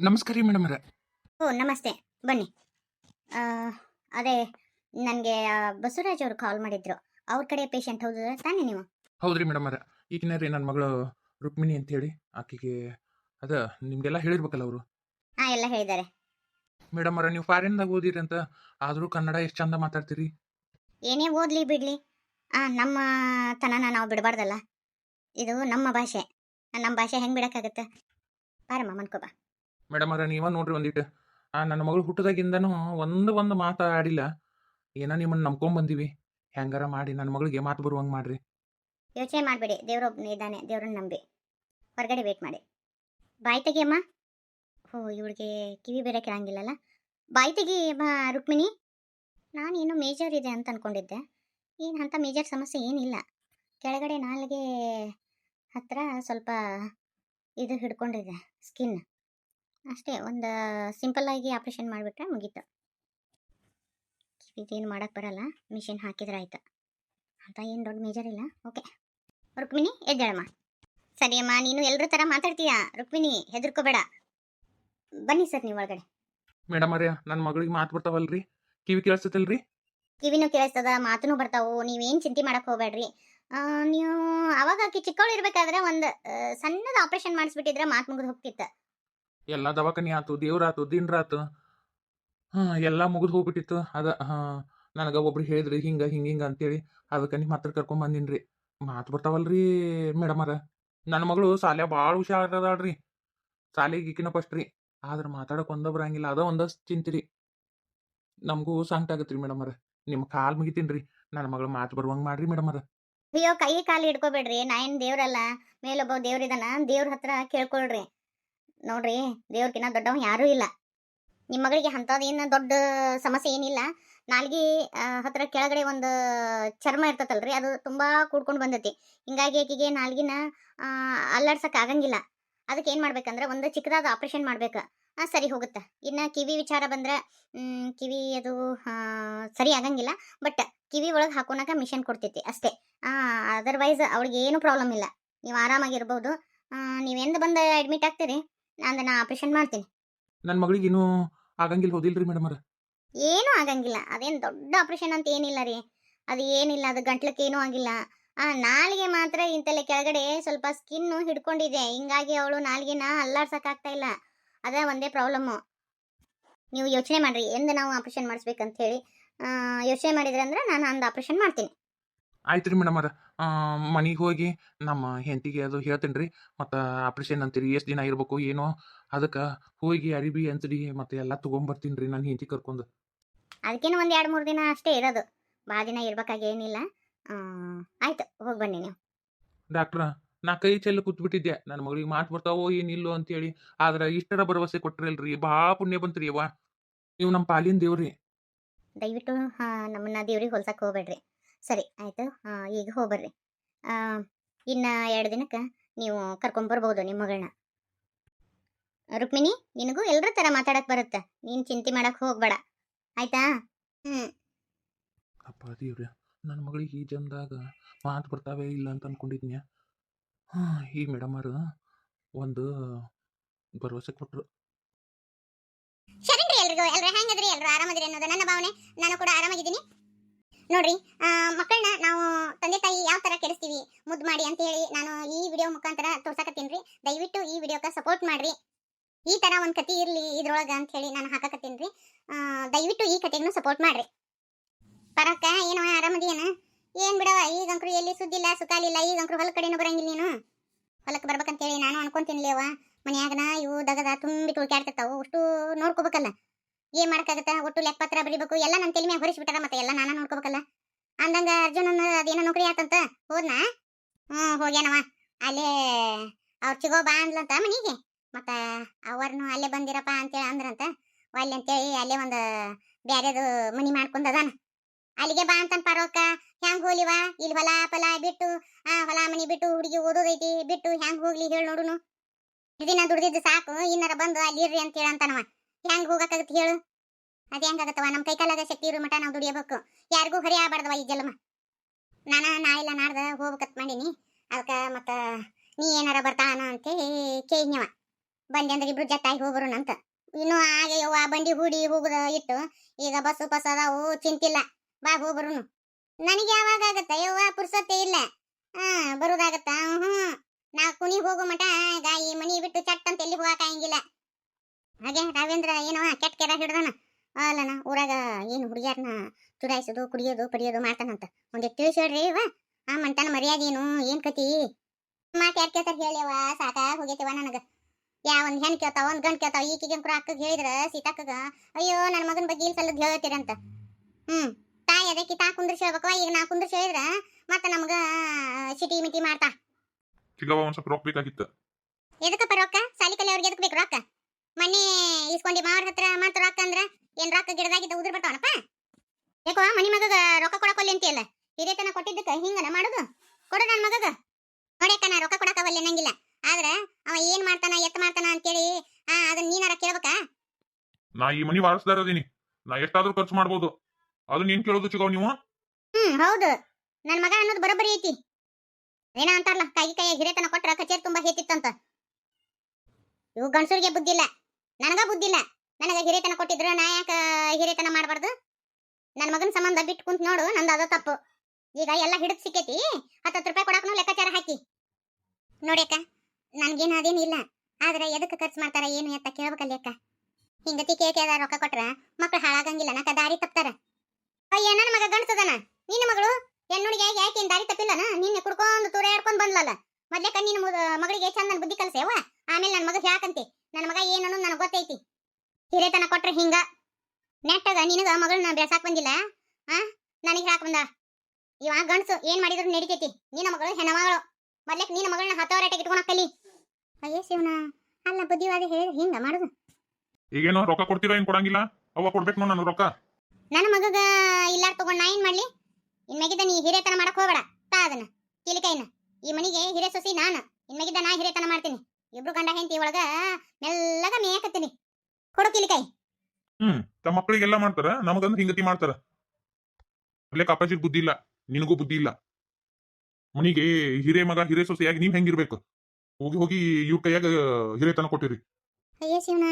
ನಮಸ್ಕಾರ ರೀ ಮೇಡಮ್ ಓ ನಮಸ್ತೆ. ಬನ್ನಿ. ಆ, ಅದೇ ನನಗೆ ಬಸವರಾಜ್ ಅವರು ಕಾಲ್ ಮಾಡಿದ್ರು. ಅವ್ರ ಕಡೆ ಪೇಷಂಟ್ ಹೌದು ತಾನೇ ನೀವು? ಹೌದ್ರಿ ಮೇಡಮ್ ಈಗಿನ ರೀ ನನ್ನ ಮಗಳು ರುಕ್ಮಿಣಿ ಅಂತ ಹೇಳಿ ಆಕೆಗೆ ಅದ ನಿಮಗೆಲ್ಲ ಹೇಳಿರ್ಬೇಕಲ್ಲ ಅವರು? ಹಾಂ ಎಲ್ಲ ಹೇಳಿದ್ದಾರೆ. ಮೇಡಮ್ ಅವರ ನೀವು ಫಾರಿನ್ದಾಗ ಅಂತ. ಆದರೂ ಕನ್ನಡ ಎಷ್ಟು ಚಂದ ಮಾತಾಡ್ತೀರಿ? ಏನೇ ಓದಲಿ ಬಿಡಲಿ. ನಮ್ಮ ತನನ ನಾವು ಬಿಡಬಾರ್ದಲ್ಲ. ಇದು ನಮ್ಮ ಭಾಷೆ. ನಮ್ಮ ಭಾಷೆ ಹೆಂಗೆ ಬಿಡೋಕ್ಕಾಗತ್ತೆ? ಬಾರಮ್ಮ ಮನ್ಕೋಬಾ ಮೇಡಮ್ ಅವರ, ನೀವ ನೋಡ್ರಿ ಒಂದಿಟ್ಟು ಆ, ನನ್ನ ಮಗಳು ಹುಟ್ಟದಾಗಿಂದನೂ ಒಂದು ಒಂದು ಮಾತಾಡಿಲ್ಲ ಏನೋ ನಿಮ್ಮನ್ನು ನಂಬ್ಕೊಂಡ್ ಬಂದೀವಿ. ಹೆಂಗಾರ ಮಾಡಿ, ನನ್ನ ಮಗಳಿಗೆ ಮಾತು ಬರುವಂಗೆ ಮಾಡ್ರಿ. ಯೋಚನೆ ಮಾಡಬೇಡಿ. ದೇವರೊಬ್ಬನೇ ಇದ್ದಾನೆ, ದೇವ್ರನ್ನ ನಂಬಿ. ಹೊರಗಡೆ ವೇಟ್ ಮಾಡಿ. ಬಾಯಿ ತೆಗಿಯಮ್ಮ ಓ ಇವಳಿಗೆ ಕಿವಿ ಬೇರೆ ಕೇಳಂಗಿಲ್ಲಲ್ಲ ಬಾಯಿ ತೆಗಿ ರುಕ್ಮಿಣಿ. ನಾನೇನು ಮೇಜರ್ ಇದೆ ಅಂತ ಅನ್ಕೊಂಡಿದ್ದೆ. ಏನು ಅಂಥ ಮೇಜರ್ ಸಮಸ್ಯೆ ಏನಿಲ್ಲ. ಕೆಳಗಡೆ ನಾಲ್ಗೆ ಹತ್ರ ಸ್ವಲ್ಪ ಇದು ಹಿಡ್ಕೊಂಡಿದೆ ಸ್ಕಿನ್ ಅಷ್ಟೇ ಒಂದು ಸಿಂಪಲ್ಲಾಗಿ ಆಪ್ರೇಷನ್ ಮಾಡಿಬಿಟ್ರೆ ಮುಗೀತು. ಕಿವಿದೇನು ಮಾಡೋಕ್ಕೆ ಬರಲ್ಲ ಮಿಷಿನ್ ಹಾಕಿದ್ರೆ ಆಯ್ತು. ಅಂತ ಏನು ದೊಡ್ಡ ಮೇಜರ್ ಇಲ್ಲ. ಓಕೆ ರುಕ್ಮಿಣಿ ಎದ್ದೇಳಮ್ಮ. ಸರಿಯಮ್ಮ ನೀನು ಎಲ್ಲರ ಥರ ಮಾತಾಡ್ತೀಯಾ? ರುಕ್ಮಿಣಿ ಹೆದರ್ಕೋಬೇಡ. ಬನ್ನಿ ಸರ್ ನೀವು ಒಳಗಡೆ. ಮೇಡಮ್ ಅವ್ರೆ ನನ್ನ ಮಗಳಿಗೆ ಮಾತು ಬರ್ತಾವಲ್ರಿ? ಕಿವಿ ಕೇಳಿಸ್ತೈತಲ್ರಿ? ಕಿವಿನೂ ಕೇಳಿಸ್ತದ ಮಾತುನೂ ಬರ್ತಾವು. ನೀವೇನು ಚಿಂತೆ ಮಾಡಕ್ಕೆ ಹೋಗ್ಬೇಡ್ರಿ. ನೀವು ಅವಾಗ ಆಕಿ ಚಿಕ್ಕವಳು ಇರಬೇಕಾದ್ರೆ ಒಂದು ಸಣ್ಣದ ಆಪರೇಷನ್ ಮಾಡಿಸ್ಬಿಟ್ಟಿದ್ರೆ ಮಾತು ಮುಗಿದು ಹೋಗ್ತಿತ್ತು. ಎಲ್ಲ ದವಾಖಾನಿ ಆತು ದೇವ್ರಾತು ದಿನರಾತು ಹಾಂ, ಎಲ್ಲ ಮುಗಿದು ಹೋಗ್ಬಿಟ್ಟಿತ್ತು. ಅದ ನನಗೆ ಒಬ್ರು ಹೇಳಿದ್ರಿ, ಹಿಂಗೆ ಹಿಂಗೆ ಹಿಂಗೆ ಅಂತೇಳಿ. ಅದಕ್ಕೆ ನಿಮ್ಮ ಹತ್ರ ಕರ್ಕೊಂಡ್ ಬಂದಿನ್ರಿ. ಮಾತು ಬರ್ತಾವಲ್ರಿ ಮೇಡಮರ ನನ್ನ ಮಗಳು ಸಾಲೆ ಭಾಳ ಹುಷಾರದಾಳ್ರಿ. ಸಾಲಿಗೆ ಈಕಿನ ಫಸ್ಟ್ ರೀ. ಆದ್ರೆ ಮಾತಾಡಕ್ಕೆ ಒಂದ ಬರಂಗಿಲ್ಲ ಅದ ಒಂದಷ್ಟು ಚಿಂತಿರಿ ನಮಗೂ ಸಂಕಟ ಆಗತ್ರಿ ಮೇಡಮರ ನಿಮ್ಮ ಕಾಲ್ ಮುಗಿತೀನ್ರಿ. ನನ್ನ ಮಗಳು ಮಾತು ಬರುವಂಗೆ ಮಾಡ್ರಿ ಮೇಡಮರ ಅಯ್ಯೋ, ಕೈ ಕಾಲು ಹಿಡ್ಕೋಬೇಡ್ರಿ. ನಾ ಏನು ದೇವ್ರಲ್ಲ. ಮೇಲೊಬ್ಬ ದೇವ್ರಿದಾನ ದೇವ್ರ ಹತ್ರ ಕೇಳ್ಕೊಳ್ರಿ. ನೋಡ್ರಿ, ದೇವ್ರಕಿನ್ನ ದೊಡ್ಡವ ಯಾರೂ ಇಲ್ಲ. ನಿಮ್ಮ ಮಗಳಿಗೆ ಅಂಥದ್ದೇನು ದೊಡ್ಡ ಸಮಸ್ಯೆ ಏನಿಲ್ಲ. ನಾಲ್ಗಿ ಹತ್ರ ಕೆಳಗಡೆ ಒಂದು ಚರ್ಮ ಇರ್ತತಲ್ರಿ, ಅದು ತುಂಬಾ ಕೂಡ್ಕೊಂಡು ಬಂದೈತಿ. ಹಿಂಗಾಗಿ ಆಕಿಗೆ ನಾಲ್ಗಿನ ಅಲ್ಲಾಡ್ಸಕ್ ಆಗಂಗಿಲ್ಲ. ಅದಕ್ಕೆ ಏನು ಮಾಡ್ಬೇಕಂದ್ರೆ ಒಂದು ಚಿಕ್ಕದಾದ ಆಪರೇಷನ್ ಮಾಡ್ಬೇಕು. ಸರಿ ಹೋಗುತ್ತೆ. ಇನ್ನು ಕಿವಿ ವಿಚಾರ ಬಂದ್ರೆ ಕಿವಿ ಅದು ಸರಿ ಆಗಂಗಿಲ್ಲ. ಬಟ್ ಕಿವಿ ಒಳಗೆ ಹಾಕೋಣಕ್ಕೆ ಮಿಷನ್ ಕೊಡ್ತೈತಿ ಅಷ್ಟೇ. ಅದರ್ವೈಸ್ ಅವಳಿಗೆ ಏನು ಪ್ರಾಬ್ಲಮ್ ಇಲ್ಲ. ನೀವು ಆರಾಮಾಗಿರ್ಬೋದು. ನೀವೆಂದು ಬಂದು ಅಡ್ಮಿಟ್ ಆಗ್ತೀರಿ? ಅಂದ್ರೆ ನಾ ಆಪ್ರೇಷನ್ ಮಾಡ್ತೀನಿ. ನನ್ನ ಮಗಳಿಗೆ ಇನ್ನೂ ಆಗಂಗಿಲ್ಲ ಹೋದಿಲ್ರಿ ಮೇಡಮರ ಏನೂ ಆಗಂಗಿಲ್ಲ. ಅದೇನು ದೊಡ್ಡ ಆಪರೇಷನ್ ಅಂತ ಏನಿಲ್ಲ ರೀ. ಅದು ಏನಿಲ್ಲ ಅದು ಗಂಟ್ಲಕ್ಕೆ ಏನೂ ಆಗಿಲ್ಲ. ಆ ನಾಲಿಗೆ ಮಾತ್ರ ಇಂತಲ್ಲೇ ಕೆಳಗಡೆ ಸ್ವಲ್ಪ ಸ್ಕಿನ್ನು ಹಿಡ್ಕೊಂಡಿದೆ ಹಿಂಗಾಗಿ ಅವಳು ನಾಲಿಗೆನ ಅಲ್ಲಾಡ್ಸಕ್ಕಾಗ್ತಾ ಇಲ್ಲ. ಅದೇ ಒಂದೇ ಪ್ರಾಬ್ಲಮ್ಮು ನೀವು ಯೋಚನೆ ಮಾಡ್ರಿ ಎಂದು ನಾವು ಆಪರೇಷನ್ ಮಾಡಿಸ್ಬೇಕಂತ ಹೇಳಿ ಯೋಚನೆ ಮಾಡಿದ್ರೆ ಅಂದ್ರೆ ನಾನು ಅಂದು ಆಪರೇಷನ್ ಮಾಡ್ತೀನಿ. ಆಯ್ತು ರೀ ಮೇಡಮರ ಮನೆಗೆ ಹೋಗಿ ನಮ್ಮ ಹೆಂಡತಿಗೆ ಅದು ಹೇಳ್ತೀನಿ ರೀ ಮತ್ತು ಆಪ್ರೇಷನ್ ಅಂತೀರಿ ಎಷ್ಟು ದಿನ ಇರಬೇಕು ಏನೋ ಅದಕ್ಕೆ ಹೋಗಿ ಅರಿಬಿ ಅಂತೀರಿ ಮತ್ತು ಎಲ್ಲ ತೊಗೊಂಬರ್ತೀನಿ ರೀ ನನ್ನ ಹೆಂಡತಿ ಕರ್ಕೊಂಡು. ಅದಕ್ಕೇನು ಒಂದು ಎರಡು ಮೂರು ದಿನ ಅಷ್ಟೇ ಇರೋದು ಭಾಳ ದಿನ ಇರ್ಬೇಕಾಗಿ ಏನಿಲ್ಲ. ಆ, ಆಯ್ತು ಹೋಗಿ ಬನ್ನಿ ನೀವು. ಡಾಕ್ಟ್ರ ನಾ ಕೈ ಚೆಲ್ಲ ಕೂತ್ಬಿಟ್ಟಿದ್ದೆ ನನ್ನ ಮಗಳಿಗೆ ಮಾತು ಬರ್ತಾವೋ ಏನಿಲ್ಲೋ ಅಂತೇಳಿ ಆದ್ರೆ ಇಷ್ಟರ ಭರವಸೆ ಕೊಟ್ಟಿರಲ್ರಿ ಭಾಳ ಪುಣ್ಯ ಬಂತ್ರಿ ಅವ್ವ ನೀವು ನಮ್ಮ ಪಾಲಿನ ದೇವ್ರಿ. ದಯವಿಟ್ಟು ನಮ್ಮನ್ನ ದೇವ್ರಿಗೆ ಹೊಲ್ಸಕ್ಕೆ ಹೋಗ್ಬೇಡ್ರಿ. ಸರಿ ಆಯಿತು. ಈಗ ಹೋಗ್ಬರ್ರಿ ಇನ್ನು ಇನ್ನ ಎರಡು ದಿನಕ್ಕೆ ನೀವು ಕರ್ಕೊಂಬರ್ಬೋದು ನಿಮ್ಮ ಮಗಳನ್ನ ರುಕ್ಮಿಣಿ ನಿನಗೂ ಎಲ್ಲರ ಥರ ಮಾತಾಡಕ್ಕೆ ಬರುತ್ತೆ. ನೀನು ಚಿಂತೆ ಮಾಡಕ್ಕೆ ಹೋಗ್ಬೇಡ. ಆಯ್ತಾ? ಹ್ಞೂ ಅಪ್ಪ ದೇವ್ರ ನನ್ನ ಮಗಳಿಗೆ ಈ ಜನ್ದಾಗ ಮಾತು ಬರ್ತಾವೆ ಇಲ್ಲ ಅಂತ ಅಂದ್ಕೊಂಡಿದ್ನಿ ಹಾಂ ಈ ಮೇಡಮರು ಒಂದು ಭರವಸೆ ಕೊಟ್ಟರು ಸರಿ ಎಲ್ರಿಗೂ. ಎಲ್ರು ಹೆಂಗದ್ರಿ? ಎಲ್ರು ಆರಾಮದ್ರಿ ಅನ್ನೋದು? ನನ್ನ ಭಾವನೆ. ನಾನು ಕೂಡ ಆರಾಮಾಗಿದ್ದೀನಿ. ನೋಡ್ರಿ ಮಕ್ಕಳನ್ನ ನಾವು ತಂದೆ ತಾಯಿ ಯಾವ ತರ ಕೆಡಿಸ್ತೀವಿ, ಮುದ್ದು ಮಾಡಿ ಅಂತ ಹೇಳಿ ನಾನು ಈ ವಿಡಿಯೋ ಮುಖಾಂತರ ತೋರ್ಸಕತ್ತೀನಿ ದಯವಿಟ್ಟು ಈ ವಿಡಿಯೋಕ ಸಪೋರ್ಟ್ ಮಾಡ್ರಿ. ಈ ತರ ಒಂದು ಕತೆ ಇರ್ಲಿ ಇದ್ರೊಳಗ ಅಂತ ಹೇಳಿ ನಾನು ಹಾಕಕತ್ತೀನಿ ರೀ. ದಯವಿಟ್ಟು ಈ ಕತೆಗೂ ಸಪೋರ್ಟ್ ಮಾಡ್ರಿ. ಪರಕ್ಕ, ಏನೋ ಆರಾಮದಿಯೇನ ಏನ್? ಬಿಡವ ಈಗಂಕ್ರು ಎಲ್ಲಿ ಸುದ್ದಿಲ್ಲ ಸುಖಾಲಿಲ್ಲ ಈಗಂಕ್ರು ಹೊಲ ಕಡೆನೂ ಬರಂಗಿಲ್ಲ ನೀನು? ಹೊಲಕ್ಕೆ ಬರ್ಬೇಕಂತೇಳಿ ನಾನು ಅನ್ಕೊಂತೀನಿ ಲೇವ ಮನ್ಯಾಗನ ಇವು ದಗದ ತುಂಬಿ ತುಳ್ಕ್ಯಾಡ್ತಿರ್ತಾವು ಅಷ್ಟು ನೋಡ್ಕೋಬೇಕಲ್ಲ. ಏನ್ ಮಾಡಕ್ಕಾಗತ್ತ? ಒಟ್ಟು ಲೆಕ್ಕಪತ್ರ ಬರಿಬೇಕು, ಎಲ್ಲ ನನ್ನ ತಲೆ ಮ್ಯಾಗ ಹೊರಿಸ್ಬಿಟ್ಟಾರ ಮತ್ತೆ ಎಲ್ಲ ನಾನ ನೋಡ್ಕೋಬೇಕಲ್ಲ? ಅಂದಂಗ ಅರ್ಜುನನ ಅದೇನೋ ನೌಕರಿ ಆತಂತ? ಹೋದ್ನಾ? ಹ್ಮ್ ಹೋಗ್ಯಾನವ. ಅಲ್ಲೇ ಅವ್ರ ಚಿಗೋ ಬಾ ಅಂದ್ಲಂತ ಮನಿಗೆ. ಮತ್ತ ಅವ್ರನ್ನು ಅಲ್ಲೇ ಬಂದಿರಪ್ಪ ಅಂತೇಳಿ ಅಂದ್ರಂತ. ಅಲ್ಲಿ ಅಂತೇಳಿ ಅಲ್ಲೇ ಒಂದು ಬ್ಯಾರೆದು ಮನಿ ಮಾಡ್ಕೊಂಡದಾನ ಅಲ್ಲಿಗೆ ಬಾ ಅಂತನ್ ಪರೋಕ ಹೆಂಗ್ ಹೋಲಿವ ಇಲ್ಲಿ ಹೊಲ ಫಲ ಬಿಟ್ಟು, ಆ ಹೊಲ ಮನಿ ಬಿಟ್ಟು ಹುಡುಗಿ ಓದೋದೈತಿ, ಬಿಟ್ಟು ಹೆಂಗ್ ಹೋಗ್ಲಿ ಹೇಳಿ ನೋಡುನು. ಇದನ್ನ ದುಡ್ದಿದ್ದು ಸಾಕು, ಇನ್ನಾರ ಬಂದು ಅಲ್ಲಿ ಇರ್ರಿ ಅಂತ ಹೇಳಂತಾನವ ಹೆಂಗ್ ಹೋಗಕ್ಕಾಗತ್ತೆ ಹೇಳು? ಅದ ಹೆಂಗಾಗತ್ತವ ನಮ್ಮ ಕೈಕಾಲಾಗ ಶಕ್ತಿ ಇರೋ ಮಠ ನಾವು ದುಡಿಯಬೇಕು. ಯಾರಿಗೂ ಹೊರೆ ಆಗ್ಬಾರ್ದವ ಈ ಜನ್ಮ. ನಾನ ಇಲ್ಲ, ನಾಡ್ದ ಹೋಗ್ಬೇಕತ್ ಮಾಡೀನಿ. ಅದಕ್ಕೆ ಮತ್ತೆ ನೀ ಏನಾರ ಬರ್ತಾನ ಅಂತ ಕೇಳಿದ್ನವ ಬಂದಿ ಅಂದ್ರೆ ಇಬ್ರು ಜಟ್ಟಾಗಿ ಹೋಗ್ಬರೋಣ ಅಂತ. ಇನ್ನು ಹಾಗೆ ಯವ್ವ ಬಂಡಿ ಹೂಡಿ ಹೋಗುದ ಇಟ್ಟು ಈಗ ಬಸ್ಸು ಬಸ್ ಅದಾವು, ಚಿಂತಿಲ್ಲ. ಬಾ ಹೋಗ್ಬರುನು ನನಗೆ ಯಾವಾಗ ಆಗತ್ತ? ಯವ್ವ ಪುರ್ಸತ್ತೆ ಇಲ್ಲ. ಹಾ, ಬರುದಾಗತ್ತ? ಹ್ಮ್ ನಾ ಕುನಿ ಹೋಗೋ ಮಟ ಈ ಮನಿ ಬಿಟ್ಟು ಚಟ್ ಅಂತ ಎಲ್ಲಿ ಹೋಗಕ್ಕಾಗಿಲ್ಲ ಹಾಗೆ ರಾಘವೇಂದ್ರ ಏನವ ಕೆಟ್ಟ ಕೆರ ಹಿಡ್ದಾನ? ಅಲ್ಲನ ಊರಾಗ ಏನು ಹುಡುಗಿಯರ್ನ ಚುಡಾಯಿಸೋದು ಕುಡಿಯೋದು ಪಡಿಯೋದು ಮಾಡ್ತಾನಂತ. ಒಂದೇ ತಿಳಿಸಿ ಹೇಳ್ರಿ ವಾ. ಆ ಮಂಟನ ಮರ್ಯಾದೆ ಏನು? ಏನ್ ಕತಿ ಮಾತು ಯಾರು ಕೇಳ್ತಾರ ಹೇಳ್ಯವ ಸಾಕ ಹೋಗೈತಿವ ನನಗ. ಯಾವ ಒಂದ್ ಹೆಣ್ ಕೇಳ್ತಾವ ಒಂದ್ ಗಂಡ್ ಕೇಳ್ತಾವ ಈಕಿಗೆ ಕೂಡ ಅಕ್ಕಗ್ ಹೇಳಿದ್ರ ಸೀತಾಕಗ ಅಯ್ಯೋ ನನ್ನ ಮಗನ ಬಗ್ಗೆ ಇಲ್ಲಿ ಸಲ್ಲದ್ ಹೇಳ್ತೀರಂತ ಹ್ಮ್ ತಾಯಿ ಅದಕ್ಕೆ ತಾ ಕುಂದ್ರಿಸಿ ಹೇಳ್ಬೇಕು ಈಗ ನಾ ಕುಂದ್ರಿಸಿ ಹೇಳಿದ್ರ ಮತ್ತ ನಮ್ಗ ಸಿಟಿ ಮಿಟಿ ಮಾಡ್ತಾ. ಚಿಗವ ಒಂದ್ ಸ್ವಲ್ಪ ರೊಕ್ಕ ಬೇಕಾಗಿತ್ತು? ಎದಕ್ಕಪ್ಪ ರೊಕ್ಕ? ಸಾಲಿ ಕಲಿಯವ್ರಿಗೆ ಎದಕ್ ಬೇಕು ರೊಕ್ಕ? ಮನೆ ಇಸ್ಕೊಂಡಿ ಮಾವ್ರ ಹತ್ರ ಮಾತ್ರ ರೊಕ್ಕ ಅಂದ್ರ ಏನ್ ರೊಕ್ಕ ಗಿಡದಾಗಿದ್ದ ಉದ್ರ ಬರ್ತಾವನಪ್ಪ ಯಾಕೋ ಮನಿ ಮಗಗ ರೊಕ್ಕ ಕೊಡಕೊಲ್ಲಿ ಅಂತೀಯಲ್ಲ? ಹಿರಿಯತನ ಕೊಟ್ಟಿದ್ದಕ್ಕ ಹಿಂಗನ ಮಾಡುದು? ಕೊಡು ನನ್ ಮಗಗ. ನೋಡ್ಯಾಕ ನಾ ರೊಕ್ಕ ಕೊಡಕವಲ್ಲಿ ನಂಗಿಲ್ಲ ಆದ್ರ ಅವ ಏನ್ ಮಾಡ್ತಾನ ಎತ್ ಮಾಡ್ತಾನ ಅಂತೇಳಿ ಆ ಅದನ್ನ ನೀನಾರ ಕೇಳ್ಬೇಕಾ? ನಾ ಈ ಮನಿ ವಾರಸ್ದಾರ ಅದೀನಿ. ನಾ ಎಷ್ಟಾದ್ರೂ ಖರ್ಚು ಮಾಡ್ಬೋದು. ಅದು ನೀನ್ ಕೇಳೋದು ಚಿಗವ್ ನೀವು? ಹ್ಮ್ ಹೌದು. ನನ್ ಮಗ ಅನ್ನೋದು ಬರೋಬ್ಬರಿ ಐತಿ. ಏನೋ ಅಂತಾರಲ್ಲ ಕೈ ಕೈ ಹಿರೇತನ ಕೊಟ್ರ ಕಚೇರಿ ತುಂಬಾ ಹೇತಿತ್ತಂತ ಇವು ಗಂಡಸರಿಗೆ ಬುದ್ಧಿ ಇಲ್ಲ ನನಗ ಬುದ್ಧಿ ಇಲ್ಲ. ನನಗ ಹಿರಿತನ ಕೊಟ್ಟಿದ್ರು, ನಾ ಯಾಕ ಹಿರಿತನ ಮಾಡಬಾರ್ದು? ನನ್ನ ಮಗನ ಸಂಬಂಧ ಬಿಟ್ಟು ಕುಂತ ನೋಡು, ನಂದು ಅದ ತಪ್ಪು. ಈಗ ಎಲ್ಲ ಹಿಡಿದು ಸಿಕ್ಕೈತಿ, ಹತ್ತತ್ತು ರೂಪಾಯಿ ಕೊಡಕ್ಕೂ ಲೆಕ್ಕಾಚಾರ ಹಾಕಿ. ನೋಡ್ಯಕ್ಕ ನನ್ಗೇನು ಅದೇನು ಇಲ್ಲ. ಆದ್ರೆ ಎದಕ್ಕೆ ಖರ್ಚು ಮಾಡ್ತಾರ, ಏನು ಅಂತ ಕೇಳ್ಬೇಕಲ್ಲಿ ಅಕ್ಕ. ಹಿಂಗತಿ ಕೇಳ್ಕೆ ರೊಕ್ಕ ಕೊಟ್ರ, ಮಕ್ಳು ಹಾಳಾಗಂಗಿಲ್ಲ ನಕ್ಕ ದಾರಿ ತಪ್ತಾರ. ಅಯ್ಯ ನನ್ನ ಮಗ ಗಂಡಸದನ. ನಿನ್ನ ಮಗಳು? ಹೆಣ್ಣುಡಿಗೆ ಯಾಕೆ ದಾರಿ ತಪ್ಪಿಲ್ಲನ? ನಿನ್ನೆ ಕುಡ್ಕೊಂಡು ತೂರಾಡ್ಕೊಂಡ್ ಬಂದ್ಲಲ್ಲ. ಮೊದ್ಲೇ ಕಣ್ಣಿನ ಮಗಳಿಗೆ ಚಂದನ ಬುದ್ಧಿ ಕಲಸೇವ ಆಮೇಲೆ ನನ್ನ ಮಗ ಯಾಕಂತಿ? ನನ್ನ ಮಗ ಏನನ್ನು ನನಗೆ ಗೊತ್ತೈತಿ. ಹಿರೇತನ ಕೊಟ್ರೆ ಹಿಂಗ. ನೆಟ್ಟಗ ನಿನಗ ಮಗಳನ್ನ ಬೆಳ್ಸಾಕ್ ಬಂದಿಲ್ಲ? ಆ? ನನಗೆ ಹೇಳಕ್ ಬಂದ ಇವ ಗಂಡ್ಸು ಏನ್ ಮಾಡಿದ್ರು ನಡಿತೈತಿ. ನಿನ್ನ ಮಗಳು ಹೆಣ್ಣ ಮಗಳು. ಮೊದ್ಲಕ್ ನಿನ್ನ ಮಗಳನ್ನ ಹತ್ತವರಾಟಕ್ಕೆ ಇಟ್ಕೊಳಕ್ ಕಲಿ ಅಯ್ಯೋ ಶಿವನ ಅಲ್ಲ ಬುದ್ಧಿವಾದ ಹೇಳಿ ಹಿಂಗ ಮಾಡುದು. ಈಗೇನೋ ರೊಕ್ಕ ಕೊಡ್ತೀರಾ ಏನ್ ಕೊಡಂಗಿಲ್ಲ? ಅವ ಕೊಡ್ಬೇಕು ನಾನು ರೊಕ್ಕ. ನನ್ನ ಮಗಗ ಇಲ್ಲಾರ ತಗೊಂಡ ನಾ ಏನ್ ಮಾಡ್ಲಿ? ಇನ್ಮೇಗಿದ್ದ ನೀ ಹಿರೇತನ ಮಾಡಕ್ ಹೋಗ್ಬೇಡ. ತಾ ಅದನ್ನ ಕಿಲಿಕೈನ. ಈ ಮನಿಗೆ ಹಿರೇ ಸೊಸಿ ನಾನು. ಇನ್ಮೇಗಿದ್ದ ನಾ ಹಿರೇತನ ಮಾಡ್ತೀನಿ. ಇಬ್ರು ಗಂಡ ಹೆಂಡತಿ ಒಳಗ ಮೆಲ್ಲಗ ಮೇಯಕತ್ತೀನಿ ಕೊಡು ಕೈ. ಹ್ಮ್ ತಮ್ಮ ಮಕ್ಕಳಿಗೆಲ್ಲ ಮಾಡ್ತಾರ ನಮಗಂದ್ರೆ ಹಿಂಗತಿ ಮಾಡ್ತಾರ. ಅಲ್ಲೇ ಅಪ್ಪಾಜಿಗ್ ಬುದ್ಧಿ ಇಲ್ಲ ನಿನಗೂ ಬುದ್ಧಿ ಇಲ್ಲ. ಮನಿಗೆ ಹಿರೇ ಮಗ ಹಿರೇ ಸೊಸೆಯಾಗಿ ನೀವ್ ಹೆಂಗಿರ್ಬೇಕು? ಹೋಗಿ ಹೋಗಿ ಇವ್ರ ಕೈಯಾಗ ಹಿರೇತನ ಕೊಟ್ಟಿರಿ. ಅಯ್ಯೋ ಶಿವನ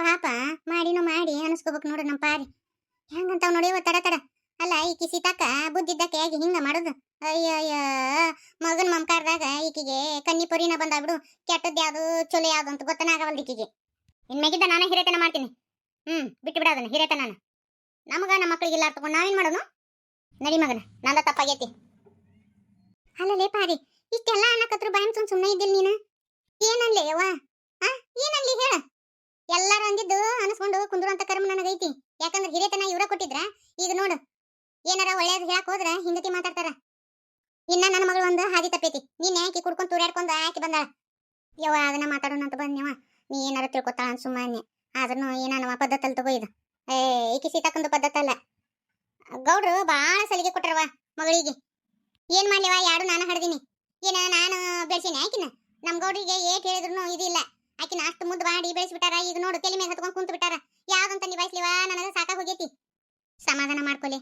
ಪಾಪ ಮಾಡಿನೋ ಮಾಡಿ ಅನಿಸ್ಕೋಬೇಕು ನೋಡು ನಮ್ಮ ಪಾರಿ. ಹೆಂಗಂತಾವ್ ನೋಡಿ ತಡ ತಡ. ಅಲ್ಲ ಈಕಿ ಸೀತಾಕ ಬುದ್ಧಿದ್ದಕ್ಕೆ ಆಗಿ ಹಿಂಗ ಮಾಡುದು? ಅಯ್ಯ ಅಯ್ಯ ಮಗನ್ ಮಮಕಾರದಾಗ ಕನ್ನಿ ಪೊರಿನ ಬಂದಾಗ್ಬಿಡು, ಕೆಟ್ಟದ್ದು ಯಾವುದು ಚಲೋ ಯಾವುದು ಅಂತ ಗೊತ್ತನ ಆಗವಲ್ದು ಈಕಿಗೆ. ಇನ್ಮೇಗಿದ್ದ ನಾನೇ ಹಿರೇತನ ಮಾಡ್ತೀನಿ. ಹ್ಮ್ ಬಿಟ್ಟು ಬಿಡ ಅದನ್ನ, ಹಿರೇತನ ನಮಗ ನಮ್ಮ ಮಕ್ಕಳಿಗೆ ಇಲ್ಲ ತಗೊಂಡು ನಾವೇನ್ ಮಾಡೋನು ನಡಿ ಮಗನ, ನಂದ ತಪ್ಪಾಗೈತಿ. ಅಲ್ಲಲೇ ಪಾರಿ, ಇಷ್ಟೆಲ್ಲ ಅನ್ನಕತ್ರು ಬಾಯ್ ಸುಮ್ ಸುಮ್ಮನೆ ಇದ್ದಿಲ್ಲ ನೀನು? ಏನನ್ಲಿ ಯವ್ವ? ಆ ಏನನ್ಲಿ ಹೇಳ? ಎಲ್ಲಾರು ಅಂದಿದ್ದು ಅನಸ್ಕೊಂಡು ಕುಂದ್ರಂತ ಕರ್ಮ ನನಗೈತಿ. ಯಾಕಂದ್ರೆ ಹಿರೇತನ ಇವ್ರ ಕೊಟ್ಟಿದ್ರ, ಈಗ ನೋಡು. ಏನಾರ ಒಳ್ಳೇದು ಹೇಳಕ್ ಹೋದ್ರ ಹಿಂಗತಿ ಮಾತಾಡ್ತಾರ. ಇನ್ನ ನನ್ನ ಮಗಳು ಒಂದು ಹಾದಿ ತಪ್ಪೈತಿ ನೀನ್ ಯಾಕೆ ಕುಡ್ಕೊಂಡ್ ತೂರಾಡ್ಕೊಂಡ್ ಆಕಿ ಬಂದಾಳ. ಯವ್ವ ಅದನ್ನ ಮಾತಾಡೋಣ ಅಂತ ಬಂದ್ಯವ ನೀ ಏನಾರ ತಿಳ್ಕೊತಾಳ ಅಂತ ಸುಮ್ಮನೆ ಆದ್ರೂ ಏನವ ಪದ್ಧತಲ್ಲಿ ತಗೋ ಇದು. ಏ, ಈಕಿ ಸೀತಾಕಂದು ಪದ್ಧತಲ್ಲ ಗೌಡ್ರು ಬಾಳ ಸಲಿಗೆ ಕೊಟ್ರವ ಮಗಳಿಗೆ. ಏನ್ ಮಾಡ್ಲಿವ ಯಾರು ನಾನು ಹಡ್ದಿನಿ. ಏನ ನಾನು ಬೆಳ್ಸಿನಿ ಆಕಿನ? ನಮ್ ಗೌಡ್ರಿಗೆ ಏಟ್ ಹೇಳಿದ್ರು ಇದಿಲ್ಲ ಆಕಿನ ಅಷ್ಟು ಮುದ್ದು ಮಾಡಿ ಬೆಳೆಸ್ಬಿಟ್ಟಾರ. ಈಗ ನೋಡು ತಲೆ ಮೇಲೆ ಹತ್ಕೊಂಡ್ ಕುಂತು ಬಿಟ್ಟಾರ ಯಾವ್ದಂತ ನಿಭಾಯಿಸ್ಲಿವ ನನಗ ಸಾಕಾಗೋಗೈತಿ ಸಮಾಧಾನ ಮಾಡ್ಕೊಲಿ.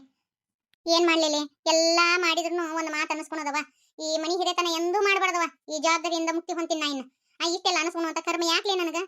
ಏನ್ ಮಾಡ್ಲಿಲ್ಲ? ಎಲ್ಲಾ ಮಾಡಿದ್ರು ಒಂದ್ ಮಾತು ಅನಸ್ಕೊಳದವ ಈ ಮನಿ ಹಿರೇತನ ಎಂದೂ ಮಾಡ್ಬಾರ್ದವ. ಈ ಜವಾಬ್ದಾರಿಯಿಂದ ಮುಕ್ತಿ ಹೊಂತೀನಿ ನಾ ಇನ್ನು. ಇಷ್ಟೆಲ್ಲ ಅನಸ್ಕೊಳುವಂತ ಕರ್ಮ ಯಾಕ್ಲಿ ನನಗ?